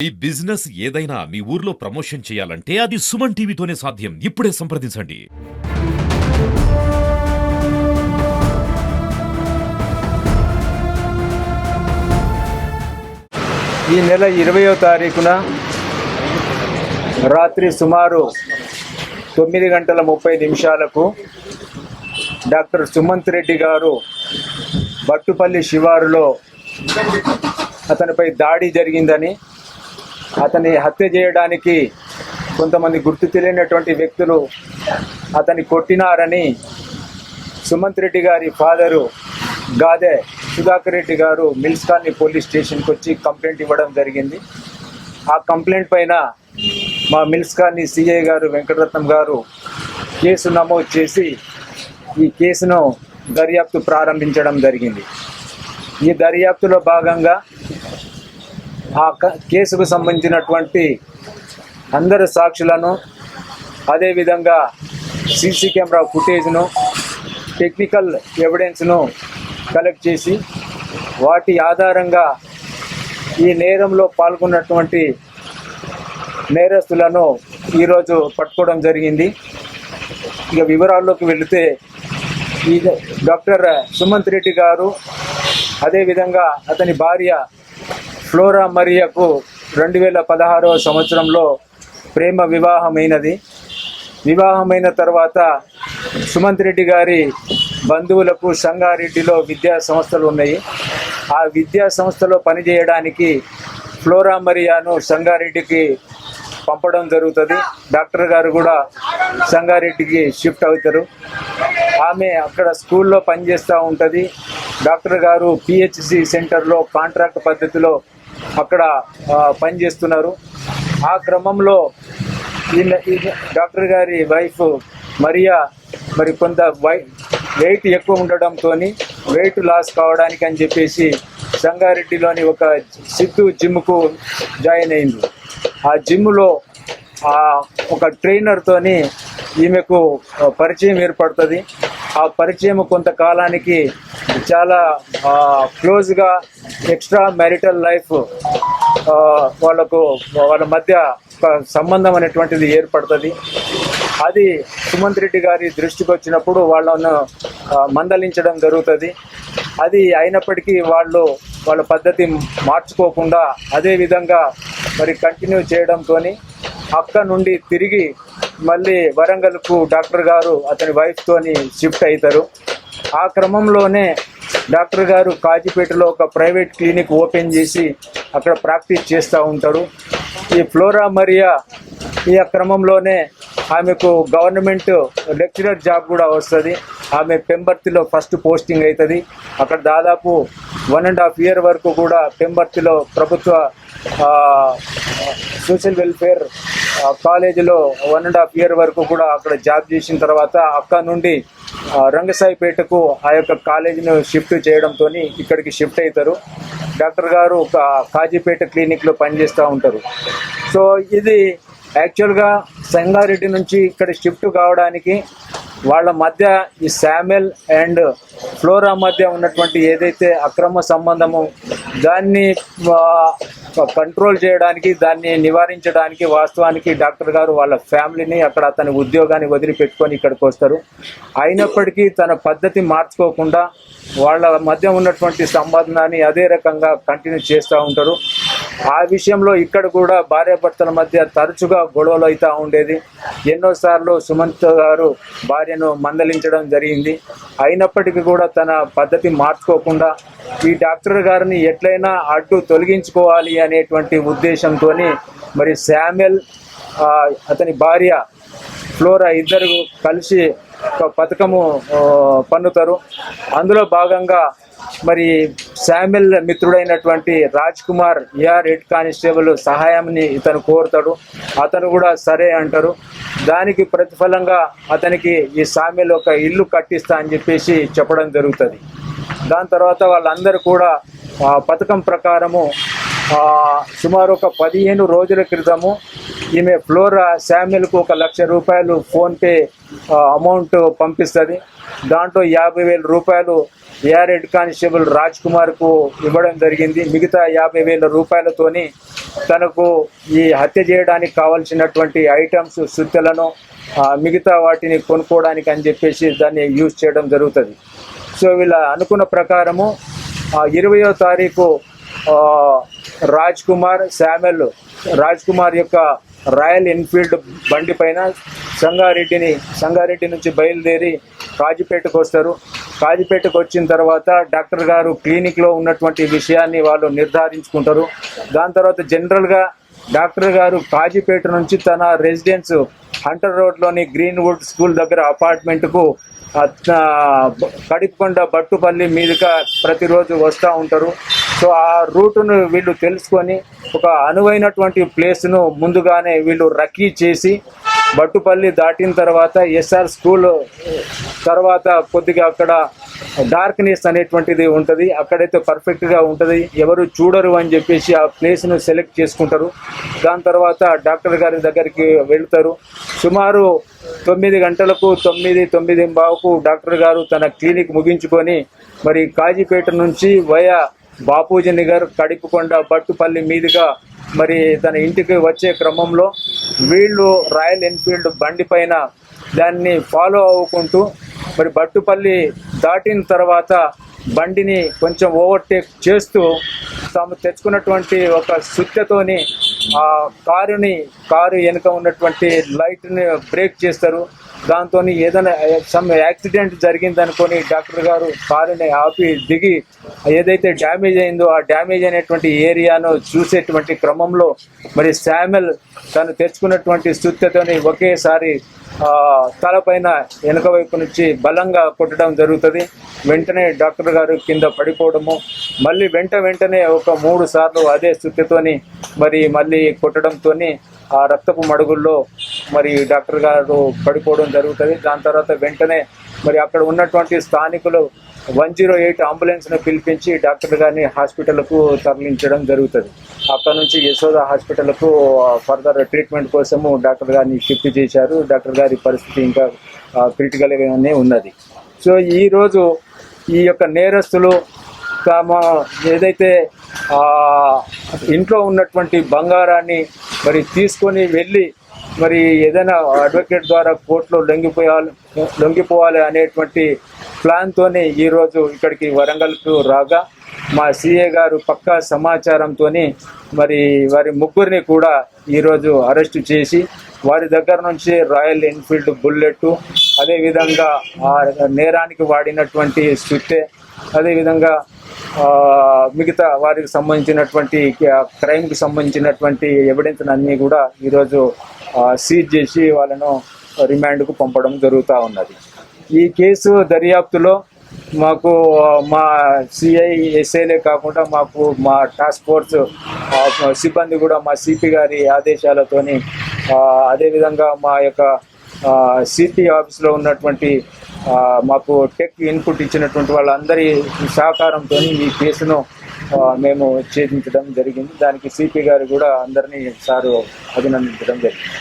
ఈ బిజినెస్ ఏదైనా మీ ఊర్లో ప్రమోషన్ చేయాలంటే అది సుమన్ టీవీతోనే సాధ్యం. ఇప్పుడే సంప్రదించండి. ఈ నెల ఇరవయో తారీఖున రాత్రి సుమారు తొమ్మిది గంటల ముప్పై నిమిషాలకు డాక్టర్ సుమంత్ రెడ్డి గారు బట్టుపల్లి శివారులో అతనిపై దాడి జరిగిందని అతని హత్య చేయడానికి కొంతమంది గుర్తు తెలియనటువంటి వ్యక్తులు అతన్ని కొట్టినారని సుమంత్ రెడ్డి గారి ఫాదరు గాదే సుధాకర్ రెడ్డి గారు మిల్స్ కాలనీ పోలీస్ స్టేషన్కి వచ్చి కంప్లైంట్ ఇవ్వడం జరిగింది. ఆ కంప్లైంట్ పైన మా మిల్స్ కాలనీ సిఐ గారు వెంకటరత్నం గారు కేసు నమోదు చేసి ఈ కేసును దర్యాప్తు ప్రారంభించడం జరిగింది. ఈ దర్యాప్తులో భాగంగా ఆ కేసుకు సంబంధించినటువంటి అందరు సాక్షులను అదేవిధంగా సీసీ కెమెరా ఫుటేజ్ను టెక్నికల్ ఎవిడెన్స్ను కలెక్ట్ చేసి వాటి ఆధారంగా ఈ నేరంలో పాల్గొన్నటువంటి నేరస్తులను ఈరోజు పట్టుకోవడం జరిగింది. ఇక వివరాల్లోకి వెళితే ఈ డాక్టర్ సుమంత్ రెడ్డి గారు అదేవిధంగా అతని భార్య ఫ్లోరా మరియకు రెండు వేల పదహారవ సంవత్సరంలో ప్రేమ వివాహమైనది. వివాహమైన తర్వాత సుమంత్ రెడ్డి గారి బంధువులకు సంగారెడ్డిలో విద్యా సంస్థలు ఉన్నాయి. ఆ విద్యా సంస్థలో పనిచేయడానికి ఫ్లోరా మరియాను సంగారెడ్డికి పంపడం జరుగుతుంది. డాక్టర్ గారు కూడా సంగారెడ్డికి షిఫ్ట్ అవుతారు. ఆమె అక్కడ స్కూల్లో పనిచేస్తూ ఉంటుంది. డాక్టర్ గారు పిహెచ్సి సెంటర్లో కాంట్రాక్ట్ పద్ధతిలో అక్కడ పనిచేస్తున్నారు. ఆ క్రమంలో డాక్టర్ గారి వైఫ్ మరియా మరి కొంత వై వెయిట్ ఎక్కువ ఉండడంతో వెయిట్ లాస్ కావడానికి అని చెప్పేసి సంగారెడ్డిలోని ఒక సిద్ధు జిమ్కు జాయిన్ అయింది. ఆ జిమ్లో ఆ ఒక ట్రైనర్తోని ఈమెకు పరిచయం ఏర్పడుతుంది. ఆ పరిచయం కొంతకాలానికి చాలా క్లోజ్గా ఎక్స్ట్రా మ్యారిటల్ లైఫ్ వాళ్ళకు వాళ్ళ మధ్య సంబంధం అనేటువంటిది ఏర్పడుతుంది. అది సుమంత్ రెడ్డి గారి దృష్టికి వచ్చినప్పుడు వాళ్ళను మందలించడం జరుగుతుంది. అది అయినప్పటికీ వాళ్ళు వాళ్ళ పద్ధతి మార్చుకోకుండా అదే విధంగా మరి కంటిన్యూ చేయడంతో అక్క నుండి తిరిగి మళ్ళీ వరంగల్కు డాక్టర్ గారు అతని వైఫ్తోని షిఫ్ట్ అవుతారు ఆ క్రమంలోనే డాక్టర్ గారు కాజీపేటలో ఒక ప్రైవేట్ క్లినిక్ ఓపెన్ చేసి అక్కడ ప్రాక్టీస్ చేస్తూ ఉంటారు ఈ ఫ్లోరా మరియా ఈ క్రమంలోనే ఆమెకు గవర్నమెంట్ లెక్చరర్ జాబ్ కూడా వస్తుంది. ఆమె పెంబర్తిలో ఫస్ట్ పోస్టింగ్ అవుతుంది అక్కడ దాదాపు వన్ అండ్ హాఫ్ ఇయర్ వరకు కూడా పెంబర్తిలో ప్రభుత్వ సోషల్ వెల్ఫేర్ కాలేజీలో వన్ అండ్ హాఫ్ ఇయర్ వరకు కూడా అక్కడ జాబ్ చేసిన తర్వాత అక్కడ నుండి రంగసాయిపేటకు ఆ యొక్క కాలేజీని షిఫ్ట్ చేయడంతో ఇక్కడికి షిఫ్ట్ అవుతారు డాక్టర్ గారు ఒక కాజీపేట క్లినిక్లో పనిచేస్తూ ఉంటారు. సో ఇది యాక్చువల్గా సంగారెడ్డి నుంచి ఇక్కడ షిఫ్ట్ కావడానికి వాళ్ళ మధ్య ఈ శామెల్ అండ్ ఫ్లోరా మధ్య ఉన్నటువంటి ఏదైతే అక్రమ సంబంధము దాన్ని కంట్రోల్ చేయడానికి దాన్ని నివారించడానికి వాస్తవానికి డాక్టర్ గారు వాళ్ళ ఫ్యామిలీని అక్కడ అతని ఉద్యోగాన్ని వదిలిపెట్టుకొని ఇక్కడికి వస్తారు. అయినప్పటికీ తన పద్ధతి మార్చుకోకుండా వాళ్ళ మధ్య ఉన్నటువంటి సంబంధాన్ని అదే రకంగా కంటిన్యూ చేస్తూ ఉంటారు. ఆ విషయంలో ఇక్కడ కూడా భార్యాభర్తల మధ్య తరచుగా గొడవలు అవుతూ ఉండేది. ఎన్నోసార్లు సుమంత్ గారు భార్యను మందలించడం జరిగింది. అయినప్పటికీ కూడా తన పద్ధతి మార్చుకోకుండా ఈ డాక్టర్ గారిని ఎట్లయినా అడ్డు తొలగించుకోవాలి అనేటువంటి ఉద్దేశంతో మరి శామ్యుల్ అతని భార్య ఫ్లోరా ఇద్దరు కలిసి పథకము పన్నుతారు. అందులో భాగంగా మరి Samuel మిత్రుడైనటువంటి Raj Kumar AR head constable సహాయాన్ని ఇతను కోరుతాడు. అతను కూడా సరే అంటారు. దానికి ప్రతిఫలంగా అతనికి ఈ సామ్యుల్ ఒక ఇల్లు కట్టిస్తా అని చెప్పేసి చెప్పడం జరుగుతుంది. దాని తర్వాత వాళ్ళందరూ కూడా పథకం ప్రకారము సుమారు ఒక పదిహేను రోజుల క్రితము ఈమె ఫ్లోరా శామ్యుల్కు ఒక లక్ష రూపాయలు ఫోన్పే అమౌంట్ పంపిస్తుంది. దాంట్లో యాభై వేల రూపాయలు ఏఆర్ హెడ్ కానిస్టేబుల్ రాజ్ కుమార్కు ఇవ్వడం జరిగింది. మిగతా యాభై వేల రూపాయలతోని తనకు ఈ హత్య చేయడానికి కావాల్సినటువంటి ఐటమ్స్ సుత్తెలను మిగతా వాటిని కొనుక్కోవడానికి అని చెప్పేసి దాన్ని యూజ్ చేయడం జరుగుతుంది. సో వీళ్ళ అనుకున్న ప్రకారము ఇరవయో తారీఖు రాజ్ కుమార్ శామెల్ రాజ్ కుమార్ యొక్క రాయల్ ఎన్ఫీల్డ్ బండి పైన సంగారెడ్డిని సంగారెడ్డి నుంచి బయలుదేరి కాజీపేటకు వస్తారు. కాజీపేటకు వచ్చిన తర్వాత డాక్టర్ గారు క్లినిక్లో ఉన్నటువంటి విషయాన్ని వాళ్ళు నిర్ధారించుకుంటారు. దాని తర్వాత జనరల్గా డాక్టర్ గారు కాజీపేట నుంచి తన రెసిడెన్స్ హంటర్ రోడ్లోని గ్రీన్వుడ్ స్కూల్ దగ్గర అపార్ట్మెంట్కు కడిపకొండ బట్టుపల్లి మీదుగా ప్రతిరోజు వస్తూ ఉంటారు. సో ఆ రూటును వీళ్ళు తెలుసుకొని ఒక అనువైనటువంటి ప్లేస్ను ముందుగానే వీళ్ళు రక్కీ చేసి బట్టుపల్లి దాటిన తర్వాత ఎస్ఆర్ స్కూల్ తర్వాత కొద్దిగా అక్కడ డార్క్నెస్ అనేటువంటిది ఉంటుంది. అక్కడైతే పర్ఫెక్ట్గా ఉంటుంది. ఎవరు చూడరు అని చెప్పేసి ఆ ప్లేస్ను సెలెక్ట్ చేసుకుంటారు. దాని తర్వాత డాక్టర్ గారి దగ్గరికి వెళ్తారు. సుమారు తొమ్మిది గంటలకు తొమ్మిది తొమ్మిది బావుకు డాక్టర్ గారు తన క్లినిక్ ముగించుకొని మరి కాజీపేట నుంచి వయా బాపూజీ నగర్ కడిపుకొండ బట్టుపల్లి మీదుగా మరి తన ఇంటికి వచ్చే క్రమంలో వీళ్ళు రాయల్ ఎన్ఫీల్డ్ బండి పైన దాన్ని ఫాలో అవ్వుకుంటూ మరి బట్టుపల్లి దాటిన తర్వాత బండిని కొంచెం ఓవర్టేక్ చేస్తూ తాము తెచ్చుకున్నటువంటి ఒక సుత్తతోని ఆ కారుని కారు వెనుక ఉన్నటువంటి లైట్ని బ్రేక్ చేస్తారు. దాంతో ఏదైనా సమ్ యాక్సిడెంట్ జరిగింది అనుకొని డాక్టర్ గారు కారుని ఆపి దిగి ఏదైతే డ్యామేజ్ అయిందో ఆ డ్యామేజ్ అయినటువంటి ఏరియాను చూసేటువంటి క్రమంలో మరి శామెల్ తను తెచ్చుకున్నటువంటి సుత్తతోని ఒకేసారి తలపైన వెనుక వైపు నుంచి బలంగా కొట్టడం జరుగుతుంది. వెంటనే డాక్టర్ గారు కింద పడిపోవడము మళ్ళీ వెంట వెంటనే ఒక మూడు సార్లు అదే స్థితితోని మరి మళ్ళీ కొట్టడంతోని ఆ రక్తపు మడుగుల్లో మరి డాక్టర్ గారు పడిపోవడం జరుగుతుంది. దాని తర్వాత వెంటనే మరి అక్కడ ఉన్నటువంటి స్థానికులు వన్ జీరో ఎయిట్ అంబులెన్స్ను పిలిపించి డాక్టర్ గారిని హాస్పిటల్కు తరలించడం జరుగుతుంది. అక్కడ నుంచి యశోద హాస్పిటల్కు ఫర్దర్ ట్రీట్మెంట్ కోసము డాక్టర్ గారిని షిఫ్ట్ చేశారు. డాక్టర్ గారి పరిస్థితి ఇంకా క్రిటికల్గానే ఉన్నది. సో ఈరోజు ఈ యొక్క నేరస్తులు తమ ఏదైతే ఇంట్లో ఉన్నటువంటి బంగారాన్ని మరి తీసుకొని వెళ్ళి మరి ఏదైనా అడ్వకేట్ ద్వారా కోర్టులో లొంగిపోయాలి లొంగిపోవాలి అనేటువంటి ప్లాన్తోనే ఈరోజు ఇక్కడికి వరంగల్కు రాగా మా సిఏ గారు పక్కా సమాచారంతో మరి వారి ముగ్గురిని కూడా ఈరోజు అరెస్టు చేసి వారి దగ్గర నుంచి రాయల్ ఎన్ఫీల్డ్ బుల్లెట్ అదేవిధంగా ఆ నేరానికి వాడినటువంటి స్విట్టే అదేవిధంగా మిగతా వారికి సంబంధించినటువంటి క్రైమ్కి సంబంధించినటువంటి ఎవిడెన్స్ అన్నీ కూడా ఈరోజు సీజ్ చేసి వాళ్ళను రిమాండ్కు పంపడం జరుగుతూ ఉన్నది. ఈ కేసు దర్యాప్తులో మాకు మా సిఐ ఎస్ఐలే కాకుండా మాకు మా టాస్క్ ఫోర్స్ సిబ్బంది కూడా మా సిపి గారి ఆదేశాలతోని అదేవిధంగా మా యొక్క సిపి ఆఫీస్లో ఉన్నటువంటి మాకు టెక్ ఇన్పుట్ ఇచ్చినటువంటి వాళ్ళందరి సహకారంతో ఈ కేసును మేము ఛేదించడం జరిగింది. దానికి సిపి గారు కూడా అందరినీ సారు అభినందించడం జరిగింది.